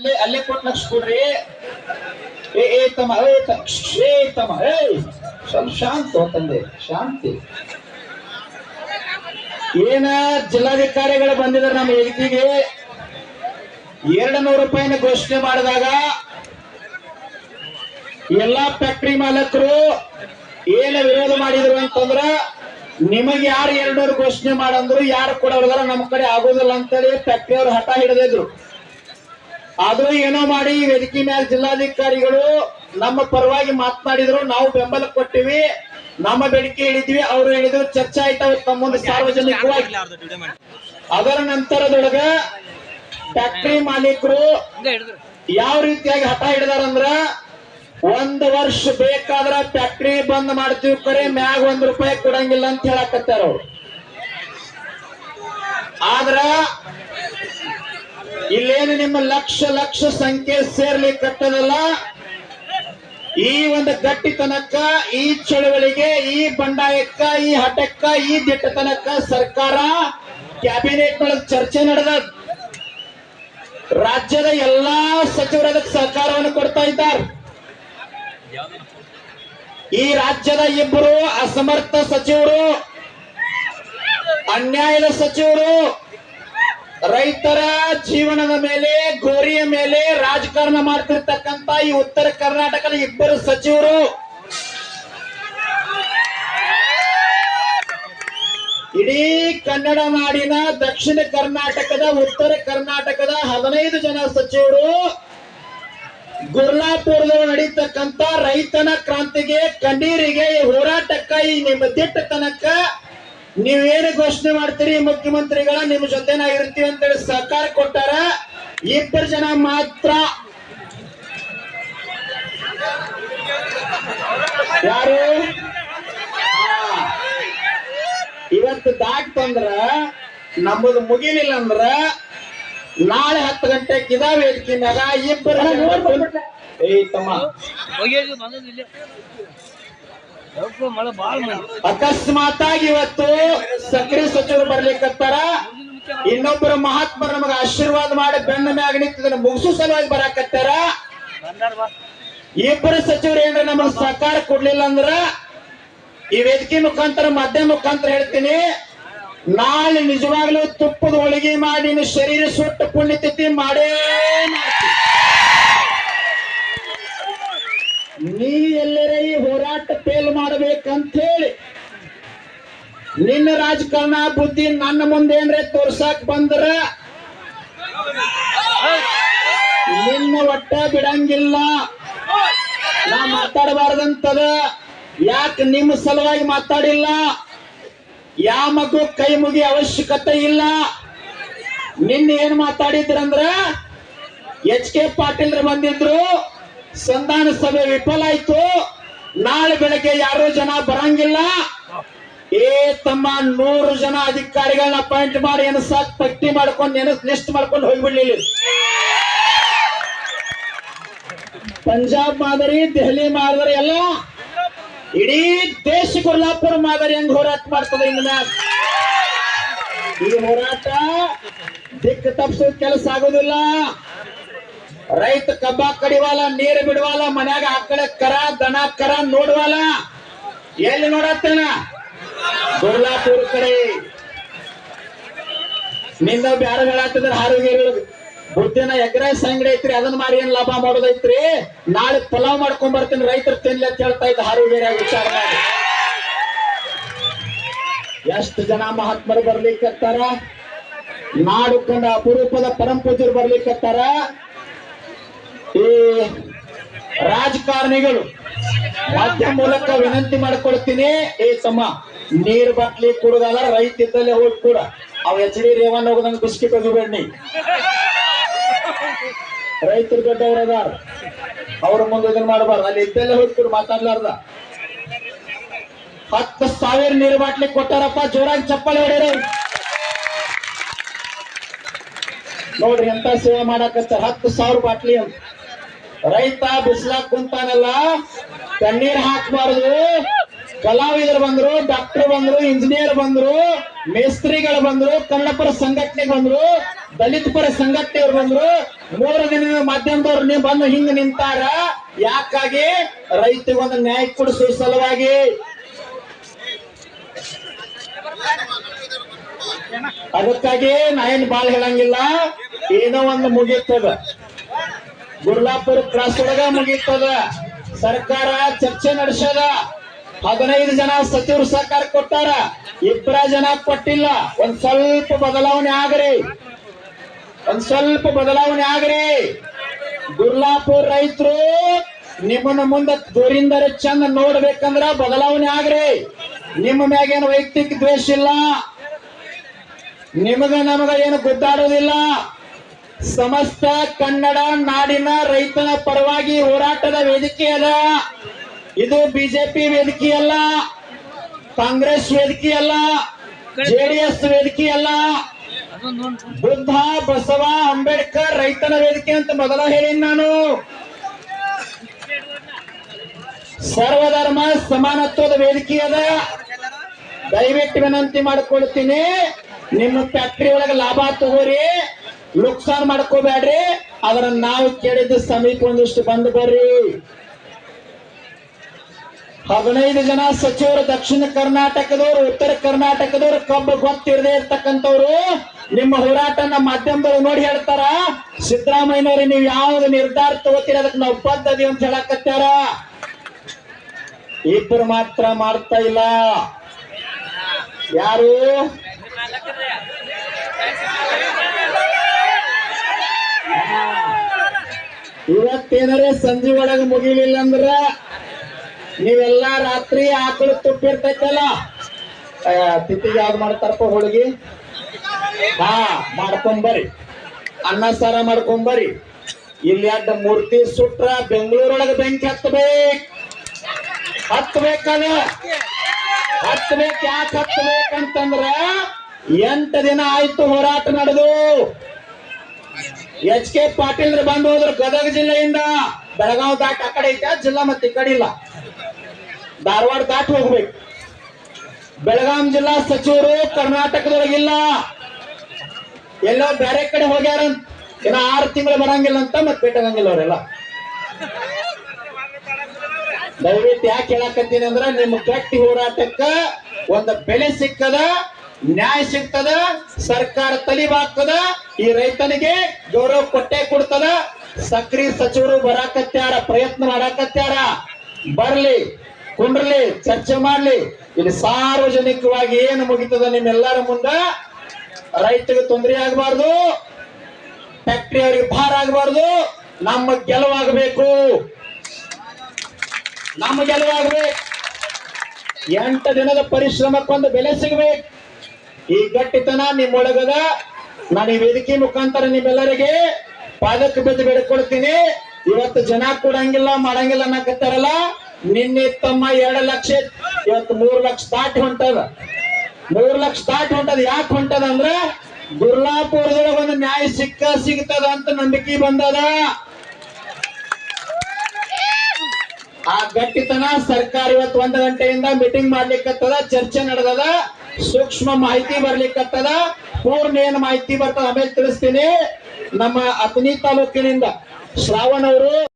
ಅಲ್ಲೇ ಅಲ್ಲೇ ಕೊಟ್ಟು ಲಕ್ಷ ಕೊಡ್ರಿ ಏ ಏ, ತಮ್ಮ, ಏ ಏ, ತಮ್ಮ, ಏ ಸ್ವಲ್ಪ ಶಾಂತ ತಂದೆ, ಶಾಂತಿ. ಏನ ಜಿಲ್ಲಾಧಿಕಾರಿಗಳು ಬಂದಿದ್ದಾರೆ ನಮ್ಮ ವೇದಿಕೆಗೆ ಎರಡು ನೂರು ರೂಪಾಯಿನ ಘೋಷಣೆ ಮಾಡಿದಾಗ ಎಲ್ಲಾ ಫ್ಯಾಕ್ಟ್ರಿ ಮಾಲಕರು ಏನ ವಿರೋಧ ಮಾಡಿದ್ರು ಅಂತಂದ್ರ ನಿಮಗೆ ಯಾರು ಎರಡ್ನೂರು ಘೋಷಣೆ ಮಾಡಂದ್ರು ಯಾರು ಕೊಡೋದಾರ ನಮ್ಮ ಕಡೆ ಆಗೋದಿಲ್ಲ ಅಂತೇಳಿ ಫ್ಯಾಕ್ಟ್ರಿ ಅವ್ರು ಹಠ ಹಿಡಿದಿದ್ರು. ಆದ್ರೂ ಏನೋ ಮಾಡಿ ವೇದಿಕೆ ಮ್ಯಾಲ ಜಿಲ್ಲಾಧಿಕಾರಿಗಳು ನಮ್ಮ ಪರವಾಗಿ ಮಾತನಾಡಿದ್ರು, ನಾವು ಬೆಂಬಲ ಕೊಟ್ಟಿವಿ, ನಮ್ಮ ಬೇಡಿಕೆ ಹೇಳಿದ್ವಿ, ಅವರು ಹೇಳಿದ್ರು, ಚರ್ಚೆ ಆಯ್ತಾವ ತಮ್ಮೊಂದು ಸಾರ್ವಜನಿಕ ಸಾರ್ವಜನಿಕವಾಗಿ. ಅದರ ನಂತರದೊಳಗ ಫ್ಯಾಕ್ಟರಿ ಮಾಲೀಕರು ಯಾವ ರೀತಿಯಾಗಿ ಹಠ ಹಿಡಿದಾರಂದ್ರ ಒಂದ್ ವರ್ಷ ಬೇಕಾದ್ರ ಫ್ಯಾಕ್ಟ್ರಿ ಬಂದ್ ಮಾಡ್ತೀವಿ ಕರೆ, ಮ್ಯಾಗ ಒಂದ್ ರೂಪಾಯಿ ಕೊಡಂಗಿಲ್ಲ ಅಂತ ಹೇಳಕತ್ತಾರ ಅವ್ರು. ಆದ್ರ ಇಲ್ಲೇನು ನಿಮ್ಮ ಲಕ್ಷ ಲಕ್ಷ ಸಂಖ್ಯೆ ಸೇರ್ಲಿಕ್ಕತ್ತದಲ್ಲ ಈ ಒಂದು ಗಟ್ಟಿತನಕ್ಕ, ಈ ಚಳವಳಿಗೆ, ಈ ಬಂಡಾಯಕ್ಕ, ಈ ಹಠಕ್ಕ ಈ ದಿಟ್ಟತನಕ್ಕ ಸರ್ಕಾರ ಕ್ಯಾಬಿನೆಟ್ ಒಳಗೆ ಚರ್ಚೆ ನಡೆದ. ರಾಜ್ಯದ ಎಲ್ಲಾ ಸಚಿವರು ಅದಕ್ಕೆ ಸಹಕಾರವನ್ನು ಕೊಡ್ತಾ ಇದ್ದಾರೆ. ಈ ರಾಜ್ಯದ ಇಬ್ಬರು ಅಸಮರ್ಥ ಸಚಿವರು, ಅನ್ಯಾಯದ ಸಚಿವರು ರೈತರ ಜೀವನದ ಮೇಲೆ, ಗೋರಿಯ ಮೇಲೆ ರಾಜಕಾರಣ ಮಾಡ್ತಿರ್ತಕ್ಕಂತ ಈ ಉತ್ತರ ಕರ್ನಾಟಕದ ಇಬ್ಬರು ಸಚಿವರು. ಇಡೀ ಕನ್ನಡ ನಾಡಿನ ದಕ್ಷಿಣ ಕರ್ನಾಟಕದ, ಉತ್ತರ ಕರ್ನಾಟಕದ ಹದಿನೈದು ಜನ ಸಚಿವರು ಗುರ್ಲಾಪುರದಲ್ಲಿ ನಡೀತಕ್ಕಂತ ರೈತನ ಕ್ರಾಂತಿಗೆ, ಕಣ್ಣೀರಿಗೆ ಹೋರಾಟಕ್ಕ ಈ ನಿಮ್ಮ ದಿಟ್ಟತನಕ್ಕ ನೀವೇನು ಘೋಷಣೆ ಮಾಡ್ತೀರಿ? ಮುಖ್ಯಮಂತ್ರಿಗಳ ನಿಮ್ಮ ಜೊತೆ ನಾ ಇರ್ತೀವಿ ಅಂತೇಳಿ ಸಹಕಾರ ಕೊಟ್ಟಾರ ಇಬ್ಬರು ಜನ ಮಾತ್ರ. ಯಾರು? ಇವತ್ತು ದಾಟ್ತಂದ್ರ ನಮ್ಮದು ಮುಗಿಲಿಲ್ಲ ಅಂದ್ರ ನಾಳೆ ಹತ್ತು ಗಂಟೆಗೆ ಇದ ವೇದಿಕೆ ಮ್ಯಾಗ ಇಬ್ಬರು ಏ ತಮ್ಮ ಹೋಗ್ಯಾಗ ಬಂದಿಲ್ಲ ಮಳೆ ಬಾಳ ಮಂದಿ ಅಕಸ್ಮಾತ್ ಆಗಿ ಇವತ್ತು ಸಕ್ರಿ ಸಚಿವರು ಬರ್ಲಿಕ್ಕತ್ತಾರ ಇನ್ನೊಬ್ಬರ ಮಹಾತ್ಮರು ನಮಗ ಆಶೀರ್ವಾದ ಮಾಡಿ ಬೆನ್ನ ಮ್ಯಾಗ ನಿಂತಿದ್ದನ್ನ ಮುಗಿಸು ಸಲುವಾಗಿ ಬರಾಕತ್ತಾರ ಇಬ್ಬರು ಸಚಿವರು ಏನ್ರ ನಮಗ್ ಸಹಕಾರ ಕೊಡ್ಲಿಲ್ಲ ಅಂದ್ರ ಈ ವೇದಿಕೆ ಮುಖಾಂತರ ಮಾಧ್ಯಮ ಮುಖಾಂತರ ಹೇಳ್ತೀನಿ. ನಾಳೆ ನಿಜವಾಗ್ಲೂ ತುಪ್ಪದ ಹೋಳಿಗೆ ಮಾಡಿ ಶರೀರ ಸುಟ್ಟು ಪುಣ್ಯತಿಥಿ ಮಾಡೇ ಮಾಡ್ತೀನಿ ನೀ ಎಲ್ಲರ ಈ ಹೋರಾಟ ಫೇಲ್ ಮಾಡ್ಬೇಕಂತ ಹೇಳಿ ನಿನ್ನ ರಾಜಕಾರಣ ಬುದ್ಧಿ ನನ್ನ ಮುಂದೆ ಏನ್ರೆ ತೋರ್ಸಕ್ ಬಂದ್ರ? ನಿನ್ನ ಒಟ್ಟ ಬಿಡಂಗಿಲ್ಲ. ನಾ ಮಾತಾಡಬಾರ್ದಂತದ. ಯಾಕೆ ನಿಮ್ಮ ಸಲುವಾಗಿ ಮಾತಾಡಿಲ್ಲ? ಯಾ ಮಗು ಕೈ ಮುಗಿ ಅವಶ್ಯಕತೆ ಇಲ್ಲ. ನಿನ್ನ ಏನ್ ಮಾತಾಡಿದ್ರಂದ್ರ? ಎಚ್ ಕೆ ಪಾಟೀಲ್ ಬಂದಿದ್ರು. ಸಂಧಾನ ಸಭೆ ವಿಫಲ ಆಯ್ತು. ನಾಳೆ ಬೆಳಗ್ಗೆ ಯಾರು ಜನ ಬರಂಗಿಲ್ಲ. ಏ ತಮ್ಮ ನೂರು ಜನ ಅಧಿಕಾರಿಗಳನ್ನ ಅಪಾಯಿಂಟ್ ಮಾಡಿ ಎನಸಾಕ್ ಪಟ್ಟಿ ಮಾಡ್ಕೊಂಡು ನೆನಸ್ ಲಿಸ್ಟ್ ಮಾಡ್ಕೊಂಡು ಹೋಗ್ಬಿಡ್ಲಿಲ್ಲ ಪಂಜಾಬ್ ಮಾದರಿ, ದೆಹಲಿ ಮಾದರಿ ಎಲ್ಲ ಇಡೀ ದೇಶ ಕೊಲ್ಲಾಪುರ ಮಾದರಿ ಹೆಂಗ್ ಹೋರಾಟ ಮಾಡ್ತದೆ ಇನ್ನ ಈ ಹೋರಾಟ ದಿಕ್ಕ ತಪ್ಪಿಸೋ ಕೆಲಸ ಆಗೋದಿಲ್ಲ. ರೈತ ಕಬ್ಬ ಕಡಿವಾಲ ನೀರ್ ಬಿಡುವಲ್ಲ ಮನ್ಯಾಗ ಆಕಳ ಕರ, ದನ ಕರ ನೋಡುವಲ್ಲ ಎಲ್ಲಿ ನೋಡತ್ತೇನ? ಕೊಲ್ಲಾಪುರ ಕಡೆ. ನಿನ್ನ ಬ್ಯಾರ ಹೇಳತ್ತಿದ್ರ ಆರೋಗ್ಯಗಳು ಬುದ್ಧಿನ ಎಗ್ರೈಸ್ ಅಂಗಡಿ ಐತ್ರಿ, ಅದನ್ನ ಮಾರಿ ಏನ್ ಲಾಭ ಮಾಡೋದೈತ್ರಿ ನಾಳೆ ಪಲಾವ್ ಮಾಡ್ಕೊಂಡ್ ಬರ್ತೀನಿ, ರೈತರು ತಿನ್ಲಿ ಅಂತ ಹೇಳ್ತಾ ಇದ್ದ ಆರೋಗ್ಯ ವಿಚಾರ ಮಾಡಿ. ಎಷ್ಟು ಜನ ಮಹಾತ್ಮರು ಬರ್ಲಿಕ್ಕೆ ನಾಡು ಕಂಡ ಅಪರೂಪದ ಪರಂಪೂಜರು ಬರ್ಲಿಕ್ಕೆ ಈ ರಾಜಕಾರಣಿಗಳು ಮಾಧ್ಯಮ ಮೂಲಕ ವಿನಂತಿ ಮಾಡ್ಕೊಳ್ತೀನಿ ಏ ತಮ್ಮ ನೀರ್ ಬಾಟ್ಲಿ ಕುಡುದಲ್ಲ ರೈತ ಇದ್ದಲ್ಲೇ ಹೋಗಿ ಕೂಡ. ಅವ್ ಎಚ್ ಡಿ ರೇವಣ್ಣ ಹೋಗದಂಗ ಬಿಸ್ಕಿಟ್ ಹೋಗಿಬೇಡಿ ರೈತರು ದೊಡ್ಡವ್ರ ಅದಾರ. ಅವ್ರ ಮುಂದೆ ಇದನ್ನ ಮಾಡಬಾರ್ದು. ಅಲ್ಲಿ ಇದ್ದಲ್ಲೇ ಹೋಗಿ ಕೂಡ ಮಾತಾಡ್ಲಾರ್ದ. ಹತ್ತು ಸಾವಿರ ನೀರ್ ಬಾಟ್ಲಿ ಕೊಟ್ಟಾರಪ್ಪ, ಜೋರಾಗಿ ಚಪ್ಪಲಿ ಹೊಡ್ಯಾರ. ನೋಡ್ರಿ ಎಂತ ಸೇವೆ ಮಾಡಾಕತ್ತ ಹತ್ತು ಸಾವಿರ ಬಾಟ್ಲಿ ಅಂತ. ರೈತ ಬಿಸ್ಲಾಕ್ ಕುಂತಾನಲ್ಲ, ಕಣ್ಣೀರ್ ಹಾಕ್ಬಾರ್ದು. ಕಲಾವಿದರು ಬಂದ್ರು ಡಾಕ್ಟರ್ ಬಂದ್ರು ಇಂಜಿನಿಯರ್ ಬಂದ್ರು, ಮೇಸ್ತ್ರಿಗಳು ಬಂದ್ರು, ಕನ್ನಡಪರ ಸಂಘಟನೆ ಬಂದ್ರು ದಲಿತ ಪರ ಸಂಘಟನೆಯವ್ರು ಬಂದ್ರು. ಮೂರು ದಿನದ ಮಾಧ್ಯಮದವ್ರು ನೀವು ಬಂದು ಹಿಂಗ್ ನಿಂತಾರ, ಯಾಕಾಗಿ? ರೈತಗೊಂದು ನ್ಯಾಯ ಕೊಡಿಸುವ ಸಲುವಾಗಿ. ಅದಕ್ಕಾಗಿ ನಾ ಏನ್ ಬಾಳ್ ಹೇಳಂಗಿಲ್ಲ, ಏನೋ ಒಂದು ಮುಗೀತದ. ಗುರ್ಲಾಪುರ ಕ್ರಾಸ್ ಒಳಗ ಮುಗೀತದ ಸರ್ಕಾರ ಚರ್ಚೆ ನಡೆಸದ. ಹದಿನೈದು ಜನ ಸಚಿವರು ಸಹಕಾರ ಕೊಟ್ಟಾರ. ಇಬ್ಬರ ಜನ ಕೊಟ್ಟಿಲ್ಲ. ಒಂದ್ ಸ್ವಲ್ಪ ಬದಲಾವಣೆ ಆಗ್ರಿ. ಒಂದ್ ಸ್ವಲ್ಪ ಬದಲಾವಣೆ ಆಗ್ರಿ. ಗುರ್ಲಾಪುರ ರೈತರು ನಿಮ್ಮನ್ನ ಮುಂದೆ ದೂರಿಂದರೆ ಚಂದ ನೋಡ್ಬೇಕಂದ್ರ ಬದಲಾವಣೆ ಆಗ್ರಿ. ನಿಮ್ಮ ಮ್ಯಾಗೇನು ವೈಯಕ್ತಿಕ ದ್ವೇಷ ಇಲ್ಲ. ನಿಮಗ ನಮಗ ಏನು ಗುದ್ದಾಡೋದಿಲ್ಲ. ಸಮಸ್ತ ಕನ್ನಡ ನಾಡಿನ ರೈತನ ಪರವಾಗಿ ಹೋರಾಟದ ವೇದಿಕೆ ಅದ. ಇದು ಬಿಜೆಪಿ ವೇದಿಕೆ ಅಲ್ಲ, ಕಾಂಗ್ರೆಸ್ ವೇದಿಕೆ ಅಲ್ಲ, ಜೆಡಿಎಸ್ ವೇದಿಕೆ ಅಲ್ಲ. ಬುದ್ಧ, ಬಸವ, ಅಂಬೇಡ್ಕರ್ ರೈತನ ವೇದಿಕೆ ಅಂತ ಮೊದಲ ಹೇಳಿನಿ ನಾನು. ಸರ್ವಧರ್ಮ ಸಮಾನತ್ವದ ವೇದಿಕೆ ಅದ. ದಯವಿಟ್ಟು ವಿನಂತಿ ಮಾಡ್ಕೊಳ್ತೀನಿ, ನಿಮ್ಮ ಫ್ಯಾಕ್ಟ್ರಿ ಒಳಗೆ ಲಾಭ ತಗೋರಿ. ನುಕ್ಸಾನ್ ಮಾಡ್ಕೋಬೇಡ್ರಿ. ಅದರ ನಾವು ಕೇಳಿದ ಸಮೀಪ ಒಂದಿಷ್ಟು ಬಂದು ಬರ್ರಿ. ಹದಿನೈದು ಜನ ಸಚಿವರು ದಕ್ಷಿಣ ಕರ್ನಾಟಕದವರು, ಉತ್ತರ ಕರ್ನಾಟಕದವರು ಕಬ್ಬು ಗೊತ್ತಿರದೇ ಇರ್ತಕ್ಕಂಥವ್ರು, ನಿಮ್ಮ ಹೋರಾಟನ ಮಾಧ್ಯಮದಲ್ಲಿ ನೋಡಿ ಹೇಳ್ತಾರ. ಸಿದ್ದರಾಮಯ್ಯನವ್ರಿ, ನೀವು ಯಾವ್ದು ನಿರ್ಧಾರ ತಗೋತೀರ ಅದಕ್ಕೆ ನಾವು ಬದ್ಧದಿ ಅಂತ ಹೇಳಕತ್ತಾರ. ಇಬ್ಬರು ಮಾತ್ರ ಮಾಡ್ತಾ ಇಲ್ಲ. ಯಾರು? ಇವತ್ತೇನಾರೆ ಸಂಜೆ ಒಳಗೆ ಮುಗಿಲಿಲ್ಲ ಅಂದ್ರ ನೀವೆಲ್ಲ ರಾತ್ರಿ ಆಕಳು ತುಪ್ಪಿರ್ತೈತಲ್ಲ ತಿಥಿಗೆ ಯಾವ್ದು ಮಾಡ್ತಾರಪ್ಪ ಹೋಳಿಗೆ? ಹಾ ಮಾಡ್ಕೊಂಬರಿ ಅನ್ನ ಸಾರ ಮಾಡ್ಕೊಂಬರಿ ಇಲ್ಲಿ ಅಡ್ಡ ಮೂರ್ತಿ ಸುಟ್ರ ಬೆಂಗಳೂರೊಳಗೆ ಬೆಂಕಿ ಹತ್ತಬೇಕು. ಹತ್ತಬೇಕಲ್ಲ? ಹತ್ತಬೇಕು, ಯಾಕೆ ಹತ್ತಬೇಕಂತಂದ್ರ ಎಂಟ ದಿನ ಆಯ್ತು ಹೋರಾಟ ನಡೆದು. ಎಚ್ ಕೆ ಪಾಟೀಲ್ ಬಂದು ಹೋದ್ರು ಗದಗ ಜಿಲ್ಲೆಯಿಂದ. ಬೆಳಗಾವ್ ದಾಟ್ ಆ ಕಡೆ ಐತೆ ಜಿಲ್ಲಾ ಮತ್ತೆ ಈ ಕಡೆ ಇಲ್ಲ. ಧಾರವಾಡ ದಾಟ್ ಹೋಗ್ಬೇಕು. ಬೆಳಗಾಂ ಜಿಲ್ಲಾ ಸಚಿವರು ಕರ್ನಾಟಕದೊಳಗಿಲ್ಲ ಎಲ್ಲೋ ಬೇರೆ ಕಡೆ ಹೋಗ್ಯಾರ ಇನ್ನ ಆರು ತಿಂಗಳು ಬರಂಗಿಲ್ಲ ಅಂತ ಮತ್ತೆ ಭೇಟಾಗಂಗಿಲ್ಲ ಅವರೆಲ್ಲ. ದಯವಿಟ್ಟು ಯಾಕೆ ಹೇಳಕತ್ತೀನಿ ಅಂದ್ರ ನಿಮ್ಮ ಗಟ್ಟಿ ಹೋರಾಟಕ್ಕ ಒಂದು ಬೆಲೆ ಸಿಕ್ಕದ ನ್ಯಾಯ ಸಿಗ್ತದ, ಸರ್ಕಾರ ತಲಿಬಾಗ್ತದ ಈ ರೈತನಿಗೆ ಗೌರವ ಕೊಟ್ಟೆ ಕೊಡ್ತದ. ಸಕ್ರಿ ಸಚಿವರು ಬರಾಕತ್ಯಾರ, ಪ್ರಯತ್ನ ಮಾಡಾಕತ್ಯಾರ. ಬರ್ಲಿ, ಕುಂಡ್ರಲಿ, ಚರ್ಚೆ ಮಾಡ್ಲಿ. ಇಲ್ಲಿ ಸಾರ್ವಜನಿಕವಾಗಿ ಏನು ಮುಗಿತದ ನಿಮ್ಮೆಲ್ಲರ ಮುಂದ? ರೈತರಿಗೆ ತೊಂದರೆ ಆಗಬಾರ್ದು ಫ್ಯಾಕ್ಟ್ರಿ ಅವರಿಗೆ ಭಾರ ಆಗಬಾರ್ದು. ನಮ್ಮ ಗೆಲುವಾಗಬೇಕು. ನಮ್ಮ ಗೆಲುವಾಗಬೇಕು. ಎಂಟು ದಿನದ ಪರಿಶ್ರಮಕ್ಕೊಂದು ಬೆಲೆ ಸಿಗಬೇಕು. ಈ ಗಟ್ಟಿತನ ನಿಮ್ಮೊಳಗದ. ನಾನು ಈ ವೇದಿಕೆ ಮುಖಾಂತರ ನಿಮ್ಮೆಲ್ಲರಿಗೆ ಪಾದಕ್ಕೆ ಬಿದ್ದು ಬೇಡ್ಕೊಳ್ತೀನಿ. ಇವತ್ತು ಜನ ಕೊಡಂಗಿಲ್ಲ, ಮಾಡಂಗಿಲ್ಲ ಅನ್ನಕತ್ತಾರಲ್ಲ. ನಿನ್ನೆ ತಮ್ಮ ಎರಡು ಲಕ್ಷ, ಇವತ್ತು ಮೂರು ಲಕ್ಷ ತಾಟ್ ಹೊಂಟದ. ಮೂರು ಲಕ್ಷ ತಾಟ್ ಹೊಂಟದ, ಯಾಕೆ ಹೊಂಟದ ಅಂದ್ರೆ ಗುರ್ಲಾಪುರದೊಳಗೆ ಒಂದು ನ್ಯಾಯ ಸಿಕ್ಕ ಸಿಗ್ತದ ಅಂತ ನಂಬಿಕೆ ಬಂದದ. ಆ ಗಟ್ಟಿತನ ಸರ್ಕಾರ ಇವತ್ತು ಒಂದು ಗಂಟೆಯಿಂದ ಮೀಟಿಂಗ್ ಮಾಡ್ಲಿಕ್ಕತ್ತದ ಚರ್ಚೆ ನಡೆದದ. ಸೂಕ್ಷ್ಮ ಮಾಹಿತಿ ಬರ್ಲಿಕ್ಕತ್ತದ? ಪೂರ್ಣ ಏನ್ ಮಾಹಿತಿ ಬರ್ತದ ಆಮೇಲೆ ತಿಳಿಸ್ತೀನಿ. ನಮ್ಮ ಅಥಣಿ ತಾಲೂಕಿನಿಂದ ಶ್ರಾವಣ್ ಅವರು